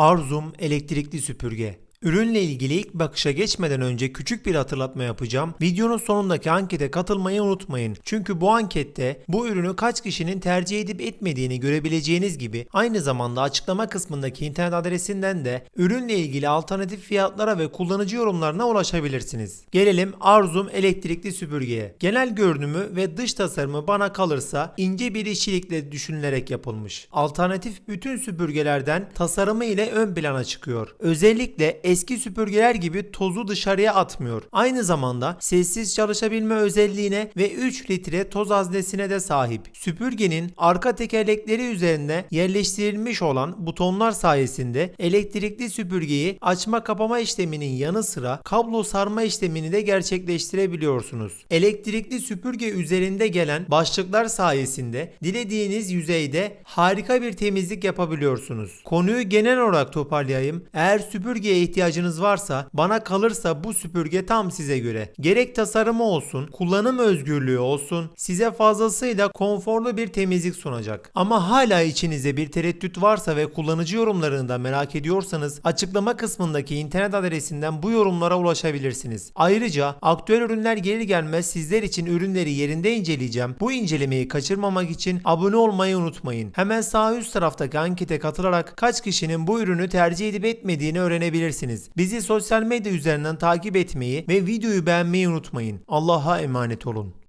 Arzum elektrikli süpürge. Ürünle ilgili ilk bakışa geçmeden önce küçük bir hatırlatma yapacağım. Videonun sonundaki ankete katılmayı unutmayın. Çünkü bu ankette bu ürünü kaç kişinin tercih edip etmediğini görebileceğiniz gibi aynı zamanda açıklama kısmındaki internet adresinden de ürünle ilgili alternatif fiyatlara ve kullanıcı yorumlarına ulaşabilirsiniz. Gelelim Arzum elektrikli süpürgeye. Genel görünümü ve dış tasarımı bana kalırsa ince bir işçilikle düşünülerek yapılmış. Alternatif bütün süpürgelerden tasarımı ile ön plana çıkıyor. Özellikle eski süpürgeler gibi tozu dışarıya atmıyor. Aynı zamanda sessiz çalışabilme özelliğine ve 3 litre toz haznesine de sahip. Süpürgenin arka tekerlekleri üzerine yerleştirilmiş olan butonlar sayesinde elektrikli süpürgeyi açma kapama işleminin yanı sıra kablo sarma işlemini de gerçekleştirebiliyorsunuz. Elektrikli süpürge üzerinde gelen başlıklar sayesinde dilediğiniz yüzeyde harika bir temizlik yapabiliyorsunuz. Konuyu genel olarak toparlayayım. Eğer süpürgeye ihtiyacınız varsa bana kalırsa bu süpürge tam size göre. Gerek tasarımı olsun, kullanım özgürlüğü olsun size fazlasıyla konforlu bir temizlik sunacak. Ama hala içinizde bir tereddüt varsa ve kullanıcı yorumlarını da merak ediyorsanız açıklama kısmındaki internet adresinden bu yorumlara ulaşabilirsiniz. Ayrıca aktüel ürünler gelir gelmez sizler için ürünleri yerinde inceleyeceğim. Bu incelemeyi kaçırmamak için abone olmayı unutmayın. Hemen sağ üst taraftaki ankete katılarak kaç kişinin bu ürünü tercih edip etmediğini öğrenebilirsiniz. Bizi sosyal medya üzerinden takip etmeyi ve videoyu beğenmeyi unutmayın. Allah'a emanet olun.